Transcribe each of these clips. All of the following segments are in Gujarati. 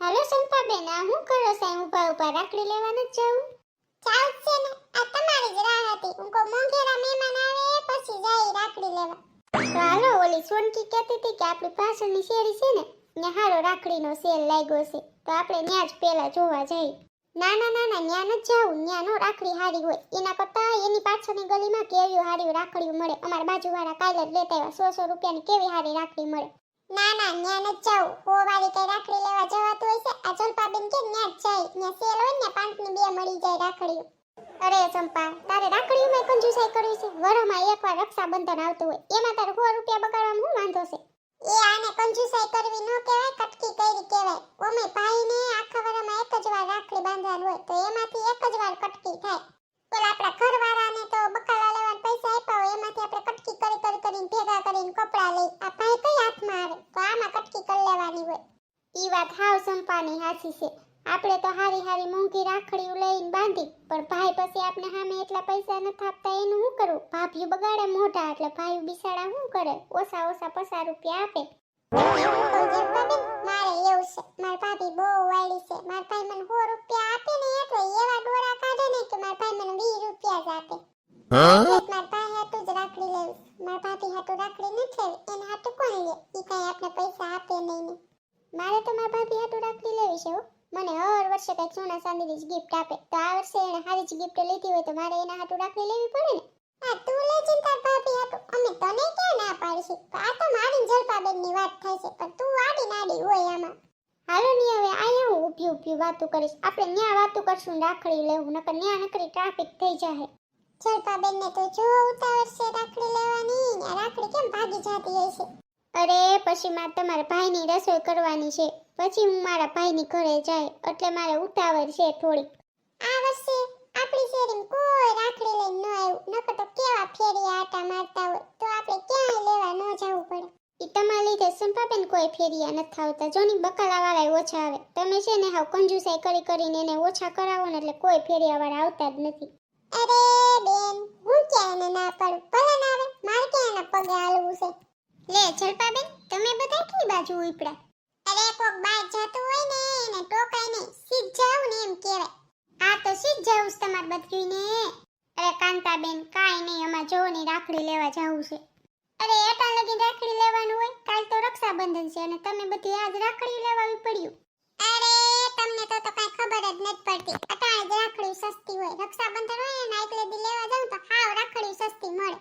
હાલો સંપાબેન આ હું કરો સાહેબ ઊભા ઊભા રાખડી લેવા નથી જાવું ચાલશે ને આ તમારી જ રાહ હતી. હું કો મોંઘેરા મહેમાન આવે પછી જાય રાખડી લેવા. તો હાલો ઓલી સોનકી કહેતી હતી કે આપણી પાછળની શેરી છે ને ત્યાં હારો રાખડીનો સેલ લાગ્યો છે. તો આપણે ત્યાં જ પહેલા જોવા જઈએ. ના ના ના ના ત્યાં નથી જાવું. ત્યાં નો રાખડી હારી હોય. એના કરતાં એની પાછળની ગલીમાં કેવી હારી રાખડી મળે? અમારા બાજુવાળા કાલે જ લેતા આવ્યા. સો સો રૂપિયાની કેવી હારી રાખડી મળે? ના ના, ત્યાં નથી જાવ. હોવાળી કઈ રાખડી લેવા જવાતું હોય છે? આ જલપાબેન કે ન્યા જાય. ન્યા સેલ હોય ને પાંચની બે મળી જાય રાખડી અરે ચંપા તારે રાખડીઓમાં કંજુસાઈ કરવી છે? વરમાં એકવાર રક્ષાબંધન આવતું હોય, એમાં તારે સો રૂપિયા બગાડવામાં શું વાંધો છે? એ આને કંજુસાઈ કરવી ન કહેવાય, કટકી કરી કહેવાય. ઓમે ભાઈને આખા વરમાં એક જ વાર રાખડી બાંધવાનું હોય, તો એમાંથી એક જ વાર કટકી થાય. ઓલા આપણા ઘરવાળાને તો બકાલા લેવાના પૈસા આપ્યા હોય, એમાંથી આપણે કટકી કરી કરી કરીને ભેગા કરીને કપડાં લઈ આ ભાઈ કઈ હાથમાં આવે? તો આમાં કટકી કરી લેવાની હોય. ઈ વાત હાવ સંપાની હાચી છે. આપણે તો હારી હારી મોંઘી રાખડીઓ લઈને બાંધી, પણ ભાઈ પછી આપણે સામે એટલા પૈસા નથી આપતા એનું શું કરવું ભાભીઓ બગાડે મોઢા, એટલે ભાઈ બિસાડા શું કરે? ઓછા ઓછા પચાસ રૂપિયા આપે. મારે એવું છે. મારા ભાભી બહુ વાળી છે. મારા ભાઈ મને સો રૂપિયા આપે ને એટલે એવા ડોળા કાઢે ને કે મારા ભાઈ મને વીસ રૂપિયા જ જલપાબેનની વાત થાય છે. તું આડી નાડી આમાં. હાલો હવે, અહીંયા હું ઊભી વાતો કરીશ. આપણે ન્યા વાતો કરશું રાખડી લેવું. નકર ન્યા નકરી ટ્રાફિક થઈ જાય જલપાબેનને તો જો ઉતાવળ છે, રાખડી લેવાની. ને રાખડી કેમ ભાગી જાતી હોય છે? અરે, પછી મારે તમારા ભાઈની રસોઈ કરવાની છે. પછી હું મારા ભાઈની ઘરે જાય, એટલે મારે ઉતાવળ છે થોડી. આ વર્ષે આપણી શેરીમાં કોઈ રાખડી લઈને ન આવ્યું. નકર તો કેવા ફેરી આટા મારતા હોય. તો આપણે ક્યાંય લેવા ન જવું પડે. ઈ તમારા લીધે સંપાબેન કોઈ ફેરિયા નથી આવતા. જોની બકાલા વાળા ઓછા આવે. તમે છે ને હાવ કંજુસાઈ કરી કરીને એને ઓછા કરાવો ને એટલે કોઈ ફેરિયા વાળા આવતા જ નથી. અરે બેન હું ક્યાં એને ના પાડું ભલે ના આવે? મારે ક્યાં એના પગે હાલવું છે? લે જલપાબેન તમે બધા કઈ બાજુ ઉપડ્યા? અરે કોક બાર જતું હોય ને એને ટોકાય નહીં સીધ જાવ ને એમ કહેવાય. આ તો સીધ જાવું છે તમાર બધુંને. અરે કાંતા બેન કાઈ નહીં અમાર જોની રાખડી લેવા જવું છે. અરે એટા લગી રાખડી લેવાનું હોય કાલ તો રક્ષાબંધન છે અને તમે બધી આજ રાખડી લેવાવી પડ્યું અરે તમને તો તો કઈ ખબર જ નથી પડતી. અટાણે જ રાખડી સસ્તી હોય. રક્ષાબંધન હોય ને એટલે દી લેવા જાઉં તો હાવ રાખડી સસ્તી મળે.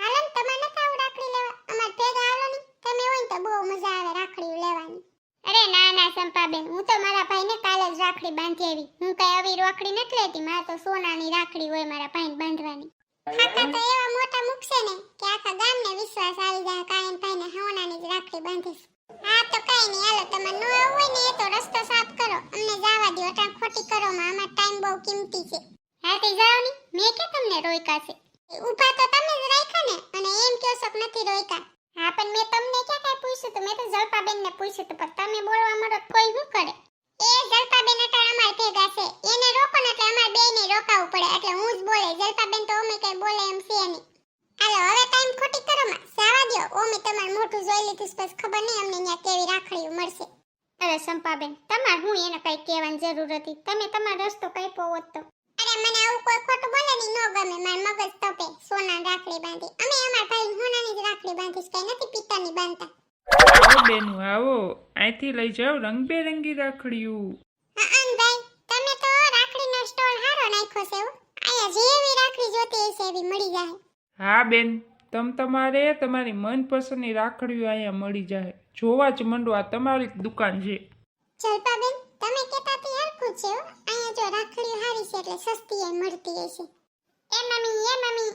હાલો ને, તમારે નથી આવું રાખડી લેવા? અમાર ભેગા હાલો ને. તમે હોય તો બહુ મજા આવે રાખડી લેવાની. અરે ના ના, સંપાબેન, હું તો મારા ભાઈને કાલે જ રાખડી બાંધી આવી. હું કઈ આવી રાખડી નથી લેતી. મારે તો સોનાની રાખડી હોય મારા ભાઈને બાંધવાની. ખાતા તો એવા મોટા મૂકશે ને કે આખા ગામને વિશ્વાસ આવી જાય, કાયમ ભાઈને સોનાની જ રાખડી બાંધીશ. હા, તો કઈ નહીં. હાલો, તમારે ન આવવું હોય ને એ તો રસ્તો સાફ કરો. અમને જવા દો અટાણ ખોટી કરો માં. ટાઈમ બહુ કિંમતી છે. હા, તે જાઓ ને. મેં કે તમને રોયકા છે? ઊભા તો તમે જ રાખ્યા ને. અને એમ કયો શક નથી રોયકા હા, પણ મેં તમને ક્યાં કાંઈ પૂછ્યું તો મેં તો જલપાબેનને પૂછ્યું તો પણ તમે બોલવા મળો કોઈ શું કરે? એ જલપાબેન અટાણ અમાર ભેગા છે. એને રોકો ને એટલે અમાર ને રોકાવું પડે. એટલે હું જ બોલે. જલપાબેન તો અમે કઈ બોલે એમ છે નહીં. હાલો હવે ટાઈમ ખોટી કરો માં. સાવા દ્યો. ઓમે તમાર મોઢું જોઈ લીધું બસ ખબર નહીં અમને અહીંયા કેવી રાખડીઓ મળશે. અરે સંપાબેન તમાર હું એને કઈ કહેવાની જરૂર હતી? તમે તમારો રસ્તો કાપ્યો હોત તો. અરે મને આવું કોઈ ખોટું બોલે ની નો ગમે. માર મગજ તપે. સોના રાખડી બાંધી. અમે અમાર ભાઈ સોનાની જ રાખડી બાંધીશ કઈ નથી પિતાની બાંધતા. આવો બેનું આવો. અહીંથી લઈ જાઓ રંગબેરંગી હા ભાઈ તમે તો રાખડીનો સ્ટોલ હારો નાખ્યો છે આયા જેવી રાખડી જોતી હશે એવી મળી જાય. હા, બેન. તમ તમારે તમારી મનપસંદની રાખડીઓ અહીંયા મળી જાય. જોવા જ મંડો, આ તમારી દુકાન છે. જલપાબેન, તમે કહેતાથી હરખું છે? અહીંયા જો રાખડીઓ હારી છે એટલે સસ્તી એ મળતી હશે એ મમ્મી એ મમ્મી.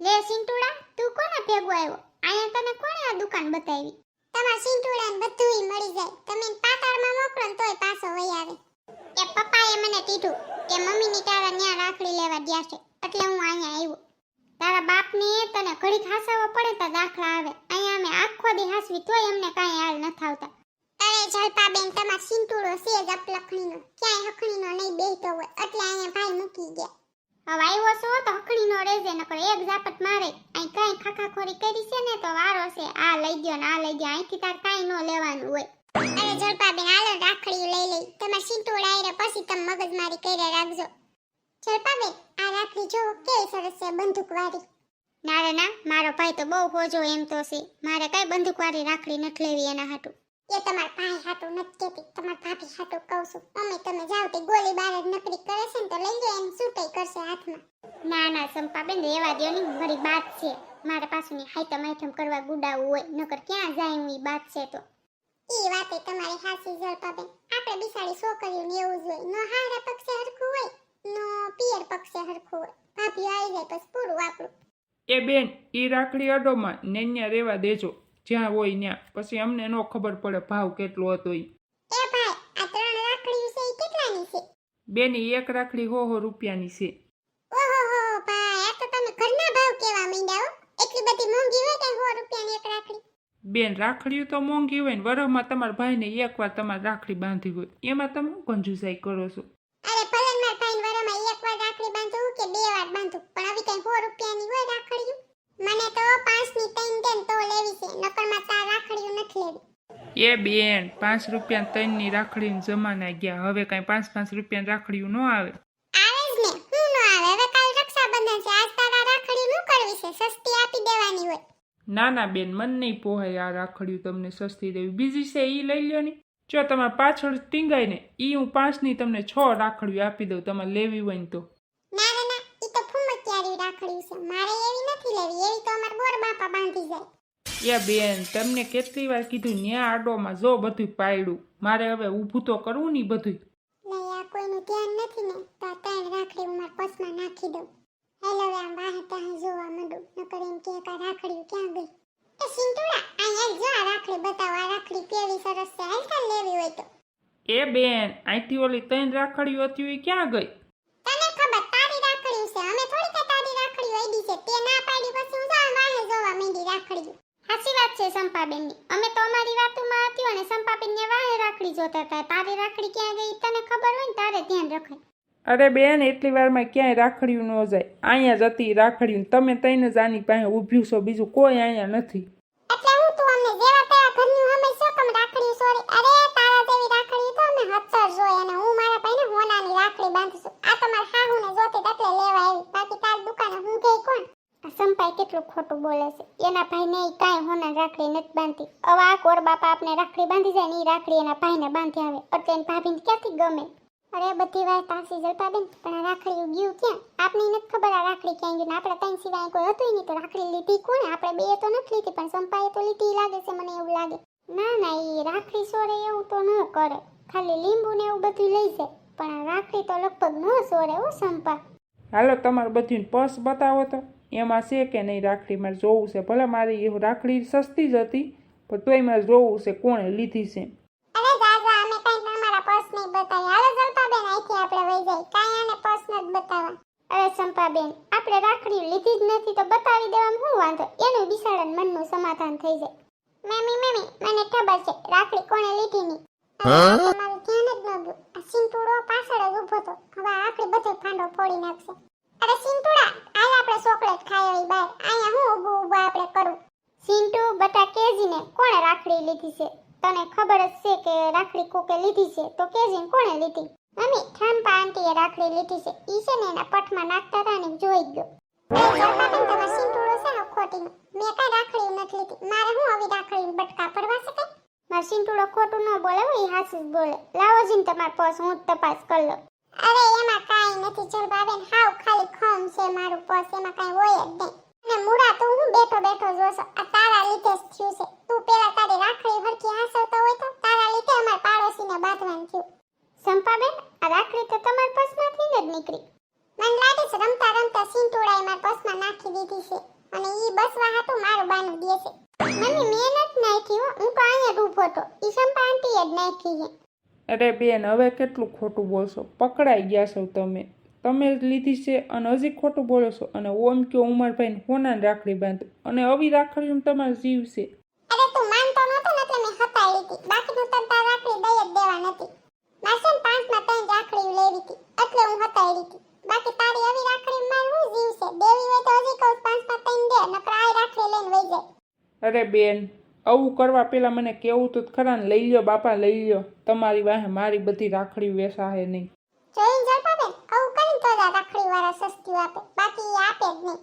લે સિંટુડા તું કોના ભેગો આવ્યો? અહીંયા તને કોણે આ દુકાન બતાવી? તમાર સિંટુડા ને બધુંય મળી જાય. તમે એને પાતાળમાં મોકલો ને તોય પાછો વહી આવે. એ પપ્પાએ મને કીધું કે મમ્મીની તારા ન્યા રાખડી લેવા ગયા છે. એટલે હું અહીંયા આવ્યો. બાપને ઘડીક હાસવો પડે તો દાખલા આવે. અહીંયા અમે આખો દી હાસવી તોય અમને કાંઈ હાલ ન થાવતા. અરે જલપાબેન તમાર સિંતુડો છે જ અપલખણીનો. ક્યાંય હખણીનો નહીં બેહતો હોય એટલે અહીંયા ભાઈ મૂકી ગયા. હવે આવ્યો છો તો હકડીનો રહેજે નકર એક ઝાપટ મારે. અહીં કાંઈ ખાખાખોરી કરી છે ને તો વારો છે. આ લઈ ગયો ને આ લઈ ગયો અહીંથી તાર કાંઈ ન લેવાનું હોય. અરે જલપાબેન હાલો રાખડી લઈ લઈ. તમે સિંટોડા આયરે પછી તમે મગજમારી કર્યા રાખજો. જલપાબેન આ રાખડી જો કે સરસ છે બંદૂકવાળી. ના રે ના મારો ભાઈ તો બહુ હોજો એમ તો છે. મારે કઈ બંદૂકવાળી રાખડી નથી લેવી એના હાટું. એ તમારા ભાઈ હાટું નથી કેતી તમારા ભાભી હાટું કહું છું. અમે તમે જાવ તે ગોળી બાર નકરી કરે છે ને તો લઈ લો એમ છૂટાઈ કરશે હાથમાં. ના ના સંપાબેન રેવા દો ની મારી બાત છે. મારે પાછું હાઈટમ આઈટમ કરવા ગુડાવું હોય નકર ક્યાં જાય હું બાત છે તો. ઈ વાતે તમારી હાસી જલપાબેન આપણે બિસાડી છોકરીઓને એવું જ હોય. નો હારા પક્ષે હરખું હોય નો પિયર પક્ષે હરખું હોય. ભાભી આવી જાય પછી પૂરું આપણું એ બેન એ રાખડી અડોમાં ને ત્યાં રહેવા દેજો. જ્યાં હોય ત્યાં પછી અમને ન ખબર પડે ભાવ કેટલો હતો એ બેન એક રાખડી હો હો રૂપિયાની છે. ઓહો હો ભાઈ આ તો તમે ઘરના ભાવ કેવા માંડ્યા હો. એટલી બધી મોંઘી હોય કે 100 રૂપિયાની એક રાખડી? બેન રાખડીઓ તો મોંઘી હોય ને વરહમાં તમારા ભાઈને એકવાર તમારે રાખડી બાંધી હોય. એમાં તમે કંજુસાઈ કરો છો અરે ભલે ને મારા ભાઈને વરામાં એક વાર રાખડી બાંધું કે બે વાર બાંધું પણ આવી કઈ 100 રૂપિયાની હોય રાખડીઓ મને તો પાંચની ત્રણ દેન તો લેવી છે નકરમાં તાર રાખડીઓ નથી લેવી. એ બેન પાંચ રૂપિયા ત્રણની રાખડીને જમાના ગયા. હવે કાંઈ પાંચ પાંચ રૂપિયાની રાખડીઓ ન આવે. આવે જ ને. હું નો આવે? હવે કાલ રક્ષાબંધન છે. આજ તારા રાખડી નું કરવી છે? સસ્તી આપી દેવાની હોય. ના ના બેન મન નહીં પોહાય આ રાખડીઓ તમને સસ્તી દેવી. બીજી છે એ લઈ લ્યો ને. જો તમારે પાછળ ટીંગાય ને એ હું પાંચની તમને છ રાખડીઓ આપી દઉં. તમારે લેવી હોય ને તો. ના રે ના. ઈ તો ફૂમક્યારી રાખડી છે. મારે એવી નથી લેવી. એવી તો અમાર બોર બાપા બાંધી જાય. એ બેન તમને કેટલી વાર કીધું ન્યા આડોમાં જો બધું પાડ્યું મારે હવે ઊભું તો કરવું નહીં બધું નહીં આ કોઈનું ધ્યાન નથી ને તો આ ત્રણ રાખડી હું મારા પર્સમાં નાખી દઉં. હેલો આમ વાહે ત્યાં જોવા માંડું નકર એમ કે આ રાખડી ક્યાં ગઈ? એ સિંટુડા અહીંયા જો આ રાખડી બતાવો આ રાખડી કેવી સરસ છે હાલ લેવી હોય તો. એ બેન અહીંથી ઓલી ત્રણ રાખડીઓ હતી એ ક્યાં ગઈ તને ખબર તારી રાખડી છે અમે થોડી કે તારી રાખડી વૈડી છે તે ના પાડી પછી હું જાણ વાહે જોવા માંડી રાખડી સાચી વાત છે સંપાબેનની અમે તો અમારી વાતોમાં હતી અને સંપાબેનને વાહે રાખડી જોતા હતા. તારી રાખડી ક્યાં ગઈ તને ખબર હોય ને તારે ધ્યાન રખાય. અરે બેન એટલી વારમાં ક્યાંય રાખડીયું ન જાય. અહીંયા જતી રાખડીયું. તમે તઈને જ આની પાસે ઊભ્યું છો. બીજું કોઈ અહીંયા નથી. એટલે હું તો અમને જેવા તેવા ઘરનું હંમેશા તમે રાખડી સોરી. અરે તારા જેવી રાખડી તો અમે હતર જોઈ અને હું મારા ભાઈને હોનાની રાખડી બાંધું છું આ તમાર હાહુને જોતી એટલે લેવા આવી બાકી તાર દુકાને હું ગઈ કોણ આ સંપાઈ કેટલું ખોટું બોલે છે? એના ભાઈને એ કાંઈ હોના રાખડી નથી બાંધતી. હવે આ કોર બાપા આપને રાખડી બાંધી જાય ને એ રાખડી એના ભાઈને બાંધી આવે. એટલે એની ભાભીને ક્યાંથી ગમે? અરે બધી વાત તાસી જલપાબેન, પણ રાખડી ગયું ક્યાં? આપને નથી ખબર આ રાખડી ક્યાં ગયું આપણે ત્રણ સિવાય કોઈ હતું નહીં. તો રાખડી લીધી કોણે? આપણે બે તો નથી લીધી, પણ સંપાએ તો લીધી લાગે છે મને એવું લાગે. ના ના એ રાખડી સોરે એવું તો ન કરે. ખાલી લીંબુ ને એવું બધું લઈ જાય. પણ રાખડી તો લગભગ ન સોરે હો સંપા. હાલો, તમારે બધું પર્સ બતાવો તો. એમાં છે કે નહીં રાખડી મારે જોવું છે. ભલે મારી એ રાખડી સસ્તી જ હતી પણ તોય મારે જોવું છે કોણે લીધી છે. અરે દાદા અમે કઈ તમારા પર્સ નહીં બતાવી હાલો સંપાબેન અહીંથી આપણે વઈ જાય કાંઈ આને પર્સ અરે સંપાબેન આપણે રાખડી લીધી જ નથી તો બતાવી દેવામાં શું વાંધો? એનું બિસાડન મનનું સમાધાન થઈ જાય. મેમી મમ્મી મને ખબર છે રાખડી કોણે લીધી નહીં તમારું ધ્યાન જ આ સિંટુડો પાછળ જ ઊભો તો હવે આ રાખડી બધો ફાંડો ફોડી નાખશે. અરે સિંટુડા આય આપણે ચોકલેટ ખાઈ આવી બાર અહીંયા હું ઊભું ઊભું આપણે કરું. સિંટુ બટા કેજીને કોણે રાખડી લીધી છે? તને ખબર જ છે કે રાખડી કોકે લીધી છે? તો કેજીને કોણે લીધી? મમ્મી ઠંપા આંટીએ રાખડી લીધી છે. ઈ છે ને એના પટમાં નાખતા હતા ને જોઈ ગયો. અરે જલપાબેન, તમારો સિંટુડો છે ને ખોટીનો. મેં કાંઈ રાખડી નથી લીધી. મારે હું આવી રાખડી બટકા પડવા છે કઈ? મારો સિંટુડો ખોટું ન બોલે હો ઈ જ બોલે. લાવો જીને તમાર પર્સ હું તપાસ કરી લઉં. અરે, એમાં કાઈ નથી જલપાબેન હાવ ખાલી ખમ છે મારું પર્સ, એમાં કાઈ હોય જ નહીં. અને મુડા તો હું બેઠો બેઠો જોશો? આ તારા લીધે જ થયું છે. તું પેલા તારી રાખડી હરખી હાંસવતો હોય તો તારા લીધે અમાર પાડોશીને બાંધવાનું થયું. સંપાબેન, આ રાખડી તો તમારા પર્સમાંથી જ નીકળી. મને લાગે છે રમતા રમતા સિંટોડાએ મારા પર્સમાં નાખી દીધી છે. અને ઈ બસવા હતું મારું બાનું દે છે. મને મેં નથી નાખી હું. તો અહીંયા ઊભો હતો. ઈ સંપા આંટીએ જ નાખી છે. અરે બેન હવે કેટલું ખોટું બોલશો? પકડાઈ ગયા છો તમે. તમે જ લીધી છે અને હજી ખોટું બોલો છો. અને ઓમ કે ઉમરભાઈને હોના રાખડી બાંધો. અને આવી રાખડીમાં તમારો જીવ છે. અરે તું માનતો નતો ને એટલે મેં હતાઈ લીધી. બાકીનું તાર રાખડી દઈ જ દેવા નથી. મારે છે ને પાંચમાં ત્રણ રાખડી લેવી હતી. એટલે હું હતાઈ લીધી. બાકી તારી આવી રાખડી માર હું જીવ છે? દેવી હોય તો હજી કહું પાંચમાં ત્રણ દે નકર આ રાખડી લઈને વઈ જાય. અરે બેન આવું કરવા પહેલાં મને કેવું તો ખરા ને લઈ લ્યો, બાપા લઈ લ્યો. તમારી વાહે મારી બધી રાખડી વેસાહે નહીં. જોઈને જલપાબેન આવું કરીને તો જ આ રાખડીવાળા સસ્તી આપે, બાકી આપે જ નહીં.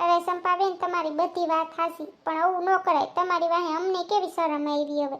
હવે સંપાબેન, તમારી બધી વાત હાસી પણ આવું ન કરાય. તમારી વાહે અમને કેવી શરમ આવી હવે?